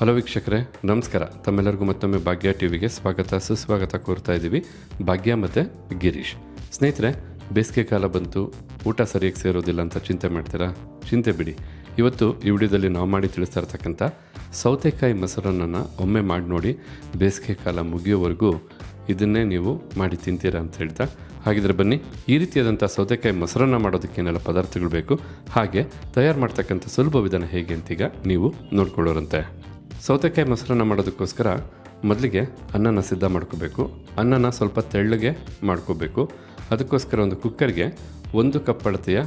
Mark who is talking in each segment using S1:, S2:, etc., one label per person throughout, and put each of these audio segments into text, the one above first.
S1: Hello ವೀಕ್ಷಕರೇ, ನಮಸ್ಕಾರ. ತಮ್ಮೆಲ್ಲರಿಗೂ ಮತ್ತೊಮ್ಮೆ ಭಾಗ್ಯ ಟಿ ವಿಗೆ ಸ್ವಾಗತ, ಸುಸ್ವಾಗತ ಕೋರ್ತಾ ಇದ್ದೀವಿ. ಭಾಗ್ಯ ಮತ್ತು ಗಿರೀಶ್. ಸ್ನೇಹಿತರೆ, ಬೇಸಿಗೆ ಕಾಲ ಬಂತು, ಊಟ ಸರಿಯಾಗಿ ಸೇರೋದಿಲ್ಲ ಅಂತ ಚಿಂತೆ ಮಾಡ್ತೀರಾ? ಚಿಂತೆ ಬಿಡಿ. ಇವತ್ತು ಈ ವಿಡಿಯೋದಲ್ಲಿ ನಾವು ಮಾಡಿ ತಿಳಿಸ್ತಾ ಇರ್ತಕ್ಕಂಥ ಸೌತೆಕಾಯಿ ಮೊಸರನ್ನು ಒಮ್ಮೆ ಮಾಡಿ ನೋಡಿ ಬೇಸಿಗೆ ಕಾಲ ಮುಗಿಯೋವರೆಗೂ ಇದನ್ನೇ ನೀವು ಮಾಡಿ ತಿಂತೀರಾ ಅಂತ ಹೇಳ್ತಾ. ಹಾಗಿದ್ರೆ ಬನ್ನಿ, ಈ ರೀತಿಯಾದಂಥ ಸೌತೆಕಾಯಿ ಮೊಸರನ್ನ ಮಾಡೋದಕ್ಕೇನೆಲ್ಲ ಪದಾರ್ಥಗಳು ಬೇಕು, ಹಾಗೆ ತಯಾರು ಮಾಡ್ತಕ್ಕಂಥ ಸುಲಭ ವಿಧಾನ ಹೇಗೆ ಅಂತೀಗ ನೀವು ನೋಡ್ಕೊಳ್ಳೋರಂತೆ. ಸೌತೆಕಾಯಿ ಮೊಸರನ್ನ ಮಾಡೋದಕ್ಕೋಸ್ಕರ ಮೊದಲಿಗೆ ಅನ್ನನ ಸಿದ್ಧ ಮಾಡ್ಕೋಬೇಕು. ಅನ್ನನ ಸ್ವಲ್ಪ ತೆಳ್ಳಗೆ ಮಾಡ್ಕೋಬೇಕು. ಅದಕ್ಕೋಸ್ಕರ ಒಂದು ಕುಕ್ಕರ್ಗೆ ಒಂದು ಕಪ್ ಅಳತೆಯ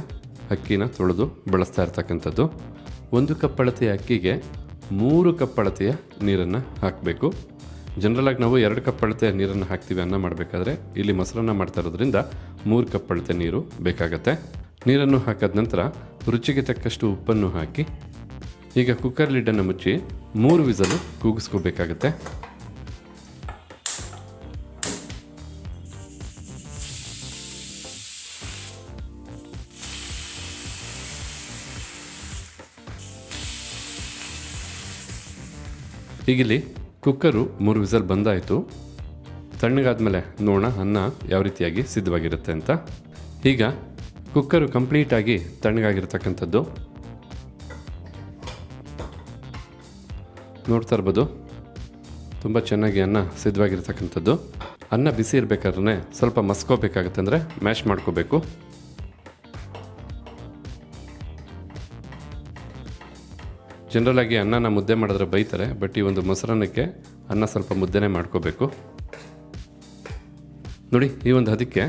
S1: ಅಕ್ಕಿನ ತೊಳೆದು ಬಳಸ್ತಾ ಇರ್ತಕ್ಕಂಥದ್ದು. ಒಂದು ಕಪ್ ಅಳತೆಯ ಅಕ್ಕಿಗೆ ಮೂರು ಕಪ್ ಅಳತೆಯ ನೀರನ್ನು ಹಾಕಬೇಕು. ಜನರಲಾಗಿ ನಾವು ಎರಡು ಕಪ್ ಅಳತೆಯ ನೀರನ್ನು ಹಾಕ್ತೀವಿ ಅನ್ನ ಮಾಡಬೇಕಾದ್ರೆ. ಇಲ್ಲಿ ಮೊಸರನ್ನ ಮಾಡ್ತಾ ಇರೋದ್ರಿಂದ ಮೂರು ಕಪ್ ಅಳತೆ ನೀರು ಬೇಕಾಗತ್ತೆ. ನೀರನ್ನು ಹಾಕಿದ ನಂತರ ರುಚಿಗೆ ತಕ್ಕಷ್ಟು ಉಪ್ಪನ್ನು ಹಾಕಿ ಈಗ ಕುಕ್ಕರ್ ಲಿಡ್ಡನ್ನು ಮುಚ್ಚಿ ಮೂರು ವಿಸಲು ಕೂಗಿಸ್ಕೋಬೇಕಾಗತ್ತೆ. ಈಗಿಲ್ಲಿ ಕುಕ್ಕರು ಮೂರು ವಿಸಲ್ ಬಂದಾಯಿತು. ತಣ್ಣಗಾದ್ಮೇಲೆ ನೋಡೋಣ ಅನ್ನ ಯಾವ ರೀತಿಯಾಗಿ ಸಿದ್ಧವಾಗಿರುತ್ತೆ ಅಂತ. ಈಗ ಕುಕ್ಕರು ಕಂಪ್ಲೀಟಾಗಿ ತಣ್ಣಗಾಗಿರ್ತಕ್ಕಂಥದ್ದು ನೋಡ್ತಾ ಇರ್ಬೋದು. ತುಂಬ ಚೆನ್ನಾಗಿ ಅನ್ನ ಸಿದ್ಧವಾಗಿರ್ತಕ್ಕಂಥದ್ದು. ಅನ್ನ ಬಿಸಿ ಇರಬೇಕಾದ್ರೆ ಸ್ವಲ್ಪ ಮಸ್ಕೋಬೇಕಾಗತ್ತೆ ಅಂದರೆ ಮ್ಯಾಶ್ ಮಾಡ್ಕೋಬೇಕು. ಜನರಲ್ ಆಗಿ ಅನ್ನನ ಮುದ್ದೆ ಮಾಡಿದ್ರೆ ಬೈತಾರೆ ಬಟ್ ಈ ಒಂದು ಮೊಸರನ್ನಕ್ಕೆ ಅನ್ನ ಸ್ವಲ್ಪ ಮುದ್ದೆನೇ ಮಾಡ್ಕೋಬೇಕು. ನೋಡಿ, ಈ ಒಂದು ಅದಕ್ಕೆ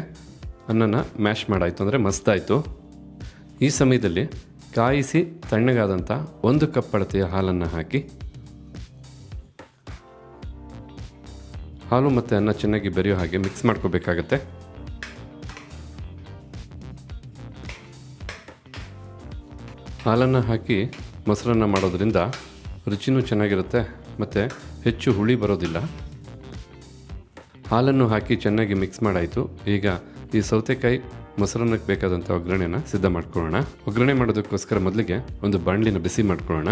S1: ಅನ್ನನ ಮ್ಯಾಶ್ ಮಾಡಾಯಿತು ಅಂದರೆ ಮಸ್ತಾಯಿತು. ಈ ಸಮಯದಲ್ಲಿ ಕಾಯಿಸಿ ತಣ್ಣಗಾದಂಥ ಒಂದು ಕಪ್ ಅಳತೆಯ ಹಾಲನ್ನು ಹಾಕಿ ಹಾಲು ಮತ್ತು ಅನ್ನ ಚೆನ್ನಾಗಿ ಬೆರೆಯೋ ಹಾಗೆ ಮಿಕ್ಸ್ ಮಾಡ್ಕೋಬೇಕಾಗತ್ತೆ. ಹಾಲನ್ನು ಹಾಕಿ ಮೊಸರನ್ನ ಮಾಡೋದ್ರಿಂದ ರುಚಿನೂ ಚೆನ್ನಾಗಿರುತ್ತೆ ಮತ್ತು ಹೆಚ್ಚು ಹುಳಿ ಬರೋದಿಲ್ಲ. ಹಾಲನ್ನು ಹಾಕಿ ಚೆನ್ನಾಗಿ ಮಿಕ್ಸ್ ಮಾಡಾಯಿತು. ಈಗ ಈ ಸೌತೆಕಾಯಿ ಮೊಸರನ್ನಕ್ಕೆ ಬೇಕಾದಂಥ ಒಗ್ಗರಣೆನ ಸಿದ್ಧ ಮಾಡ್ಕೊಳ್ಳೋಣ. ಒಗ್ಗರಣೆ ಮಾಡೋದಕ್ಕೋಸ್ಕರ ಮೊದಲಿಗೆ ಒಂದು ಬಾಣಲಿನ ಬಿಸಿ ಮಾಡ್ಕೊಳ್ಳೋಣ.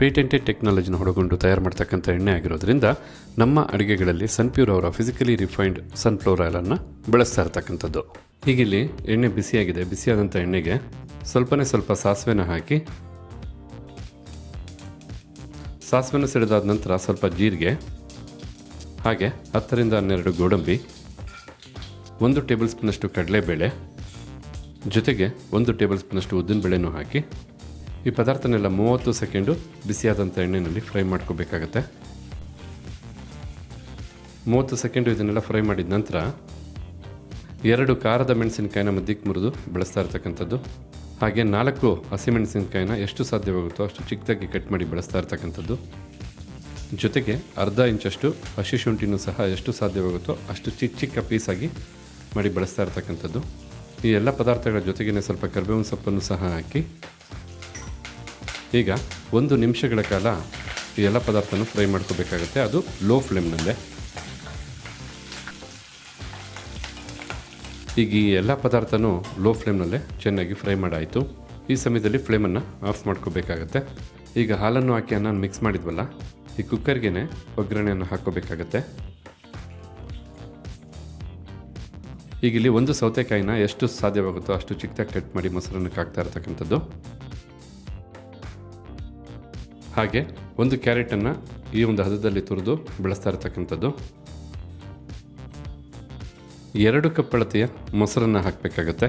S1: ಪೇಟೆಂಟೆಡ್ ಟೆಕ್ನಾಲಜಿನ ಹೊಡಗೊಂಡು ತಯಾರು ಮಾಡ್ತಕ್ಕಂಥ ಎಣ್ಣೆ ಆಗಿರೋದ್ರಿಂದ ನಮ್ಮ ಅಡುಗೆಗಳಲ್ಲಿ ಸನ್ಪ್ಯೂರ್ ಅವರ ಫಿಸಿಕಲಿ ರಿಫೈನ್ಡ್ ಸನ್ಫ್ಲವರ್ ಆಯಿಲನ್ನು ಬಳಸ್ತಾ ಇರ್ತಕ್ಕಂಥದ್ದು. ಹೀಗಿಲ್ಲಿ ಎಣ್ಣೆ ಬಿಸಿಯಾಗಿದೆ. ಬಿಸಿಯಾದಂಥ ಎಣ್ಣೆಗೆ ಸ್ವಲ್ಪನೇ ಸ್ವಲ್ಪ ಸಾಸಿವೆನ ಹಾಕಿ, ಸಾಸಿವೆನ ಸಿಡಿದಾದ ನಂತರ ಸ್ವಲ್ಪ ಜೀರಿಗೆ, ಹಾಗೆ ಹತ್ತರಿಂದ ಹನ್ನೆರಡು ಗೋಡಂಬಿ, ಒಂದು ಟೇಬಲ್ ಸ್ಪೂನಷ್ಟು ಕಡಲೆಬೇಳೆ, ಜೊತೆಗೆ ಒಂದು ಟೇಬಲ್ ಸ್ಪೂನಷ್ಟು ಉದ್ದಿನಬೇಳೆನೂ ಹಾಕಿ ಈ ಪದಾರ್ಥನೆಲ್ಲ ಮೂವತ್ತು ಸೆಕೆಂಡು ಬಿಸಿಯಾದಂಥ ಎಣ್ಣೆಯಲ್ಲಿ ಫ್ರೈ ಮಾಡ್ಕೋಬೇಕಾಗತ್ತೆ. ಮೂವತ್ತು ಸೆಕೆಂಡು ಇದನ್ನೆಲ್ಲ ಫ್ರೈ ಮಾಡಿದ ನಂತರ ಎರಡು ಖಾರದ ಮೆಣಸಿನಕಾಯಿನ ಮಧ್ಯಕ್ಕೆ ಮುರಿದು ಬಳಸ್ತಾ ಇರ್ತಕ್ಕಂಥದ್ದು. ಹಾಗೆ ನಾಲ್ಕು ಹಸಿಮೆಣಸಿನಕಾಯಿನ ಎಷ್ಟು ಸಾಧ್ಯವಾಗುತ್ತೋ ಅಷ್ಟು ಚಿಕ್ಕದಾಗಿ ಕಟ್ ಮಾಡಿ ಬಳಸ್ತಾ ಇರ್ತಕ್ಕಂಥದ್ದು. ಜೊತೆಗೆ ಅರ್ಧ ಇಂಚಷ್ಟು ಹಸಿ ಶುಂಠಿನೂ ಸಹ ಎಷ್ಟು ಸಾಧ್ಯವಾಗುತ್ತೋ ಅಷ್ಟು ಚಿಕ್ಕ ಚಿಕ್ಕ ಪೀಸಾಗಿ ಮಾಡಿ ಬಳಸ್ತಾ ಇರ್ತಕ್ಕಂಥದ್ದು. ಈ ಎಲ್ಲ ಪದಾರ್ಥಗಳ ಜೊತೆಗೇ ಸ್ವಲ್ಪ ಕರ್ಬೇವಿನ ಸೊಪ್ಪನ್ನು ಸಹ ಹಾಕಿ ಈಗ ಒಂದು ನಿಮಿಷಗಳ ಕಾಲ ಈ ಎಲ್ಲ ಪದಾರ್ಥನೂ ಫ್ರೈ ಮಾಡ್ಕೋಬೇಕಾಗುತ್ತೆ. ಅದು ಲೋ ಫ್ಲೇಮ್ನಲ್ಲೇ. ಈಗ ಈ ಎಲ್ಲ ಪದಾರ್ಥನೂ ಲೋ ಫ್ಲೇಮ್ನಲ್ಲೇ ಚೆನ್ನಾಗಿ ಫ್ರೈ ಮಾಡಾಯಿತು. ಈ ಸಮಯದಲ್ಲಿ ಫ್ಲೇಮನ್ನು ಆಫ್ ಮಾಡ್ಕೋಬೇಕಾಗತ್ತೆ. ಈಗ ಹಾಲನ್ನು ಹಾಕಿ ಅನ್ನ ಮಿಕ್ಸ್ ಮಾಡಿದ್ವಲ್ಲ, ಈ ಕುಕ್ಕರ್ಗೆ ಒಗ್ಗರಣೆಯನ್ನು ಹಾಕ್ಕೋಬೇಕಾಗತ್ತೆ. ಈಗ ಇಲ್ಲಿ ಒಂದು ಸೌತೆಕಾಯಿನ ಎಷ್ಟು ಸಾಧ್ಯವಾಗುತ್ತೋ ಅಷ್ಟು ಚಿಕ್ಕದಾಗಿ ಕಟ್ ಮಾಡಿ ಮೊಸರನ್ನು ಹಾಕ್ತಾ ಇರ್ತಕ್ಕಂಥದ್ದು. ಹಾಗೆ ಒಂದು ಕ್ಯಾರೆಟನ್ನು ಈ ಒಂದು ಹದದಲ್ಲಿ ತುರಿದು ಬಳಸ್ತಾ ಇರ್ತಕ್ಕಂಥದ್ದು. ಎರಡು ಕಪ್ ಅಳತೆಯ ಮೊಸರನ್ನು ಹಾಕಬೇಕಾಗತ್ತೆ.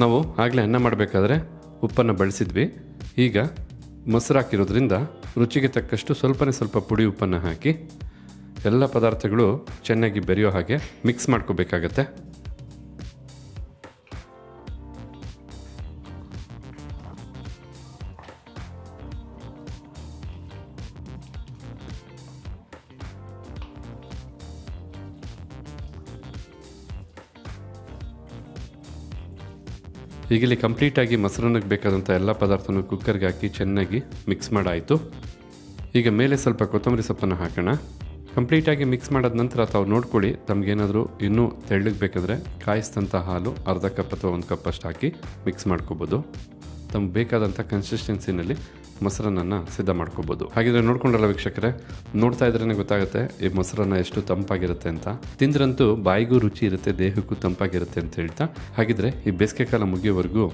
S1: ನಾವು ಆಗಲೇ ಅನ್ನ ಮಾಡಬೇಕಾದ್ರೆ ಉಪ್ಪನ್ನು ಬಳಸಿದ್ವಿ. ಈಗ ಮೊಸರು ಹಾಕಿರೋದ್ರಿಂದ ರುಚಿಗೆ ತಕ್ಕಷ್ಟು ಸ್ವಲ್ಪನೇ ಸ್ವಲ್ಪ ಪುಡಿ ಉಪ್ಪನ್ನು ಹಾಕಿ ಎಲ್ಲ ಪದಾರ್ಥಗಳು ಚೆನ್ನಾಗಿ ಬೆರೆಯೋ ಹಾಗೆ ಮಿಕ್ಸ್ ಮಾಡ್ಕೋಬೇಕಾಗತ್ತೆ. ಈಗ ಇಲ್ಲಿ ಕಂಪ್ಲೀಟಾಗಿ ಮೊಸರನ್ನಕ್ಕೆ ಬೇಕಾದಂಥ ಎಲ್ಲ ಪದಾರ್ಥನೂ ಕುಕ್ಕರ್ಗೆ ಹಾಕಿ ಚೆನ್ನಾಗಿ ಮಿಕ್ಸ್ ಮಾಡಾಯಿತು. ಈಗ ಮೇಲೆ ಸ್ವಲ್ಪ ಕೊತ್ತಂಬರಿ ಸೊಪ್ಪನ್ನು ಹಾಕೋಣ. ಕಂಪ್ಲೀಟಾಗಿ ಮಿಕ್ಸ್ ಮಾಡಿದ ನಂತರ ತಾವು ನೋಡ್ಕೊಳ್ಳಿ ತಮಗೇನಾದರೂ ಇನ್ನೂ ತೆಳ್ಳಗೆ ಬೇಕಾದರೆ ಕಾಯಿಸಿದಂಥ ಹಾಲು ಅರ್ಧ ಕಪ್ ಅಥವಾ ಒಂದು ಕಪ್ ಅಷ್ಟು ಹಾಕಿ ಮಿಕ್ಸ್ ಮಾಡ್ಕೋಬೋದು. ತಮ್ಗೆ ಬೇಕಾದಂಥ ಕನ್ಸಿಸ್ಟೆನ್ಸಿನಲ್ಲಿ ಮೊಸರನ್ನ ಸಿದ್ಧ ಮಾಡ್ಕೋಬೋದು. ಹಾಗಿದ್ರೆ ನೋಡ್ಕೊಂಡಲ್ಲ ವೀಕ್ಷಕರೇ, ನೋಡ್ತಾ ಇದ್ರೇ ಗೊತ್ತಾಗುತ್ತೆ ಈ ಮೊಸರನ್ನ ಎಷ್ಟು ತಂಪಾಗಿರುತ್ತೆ ಅಂತ. ತಿಂದ್ರಂತೂ ಬಾಯಿಗೂ ರುಚಿ ಇರುತ್ತೆ, ದೇಹಕ್ಕೂ ತಂಪಾಗಿರುತ್ತೆ ಅಂತ ಹೇಳ್ತಾ, ಹಾಗಿದ್ರೆ ಈ ಬೇಸಿಗೆ ಕಾಲ ಮುಗಿಯೋವರೆಗೂ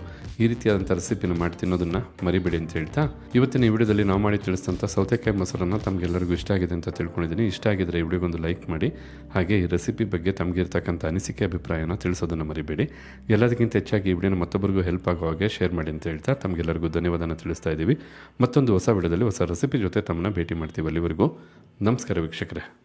S1: ಈ ರೀತಿಯಾದಂಥ ರೆಸಿಪಿನ ಮಾಡಿ ತಿನ್ನೋದನ್ನ ಮರಿಬೇಡಿ ಅಂತ ಹೇಳ್ತಾ, ಇವತ್ತಿನ ಈ ವಿಡಿಯೋದಲ್ಲಿ ನಾವು ಮಾಡಿ ತಿಳಿಸಿದಂಥ ಸೌತೆಕಾಯಿ ಮೊಸರನ್ನು ತಮಗೆಲ್ಲರಿಗೂ ಇಷ್ಟ ಆಗಿದೆ ಅಂತ ತಿಳ್ಕೊಂಡಿದ್ದೀನಿ. ಇಷ್ಟ ಆಗಿದ್ರೆ ಈ ವಿಡಿಯೋಗೊಂದು ಲೈಕ್ ಮಾಡಿ, ಹಾಗೆ ಈ ರೆಸಿಪಿ ಬಗ್ಗೆ ತಮಗಿರ್ತಕ್ಕಂಥ ಅನಿಸಿಕೆ, ಅಭಿಪ್ರಾಯನ ತಿಳಿಸೋದನ್ನು ಮರಿಬೇಡಿ. ಎಲ್ಲದಕ್ಕಿಂತ ಹೆಚ್ಚಾಗಿ ಈ ವಿಡಿಯೋನ ಮತ್ತೊಬ್ಬರಿಗೂ ಹೆಲ್ಪ್ ಆಗೋ ಹಾಗೆ ಶೇರ್ ಮಾಡಿ ಅಂತ ಹೇಳ್ತಾ, ತಮಗೆಲ್ಲರಿಗೂ ಧನ್ಯವಾದನ ತಿಳಿಸ್ತಾ ಇದ್ದೀವಿ. ಮತ್ತೊಂದು ಹೊಸ ವಿಡಿಯೋದಲ್ಲಿ ಹೊಸ ರೆಸಿಪಿ ಜೊತೆ ತಮ್ಮನ್ನ ಭೇಟಿ ಮಾಡ್ತೀವಿ ಅಲ್ಲಿವರೆಗೂ. ನಮಸ್ಕಾರ ವೀಕ್ಷಕರೇ.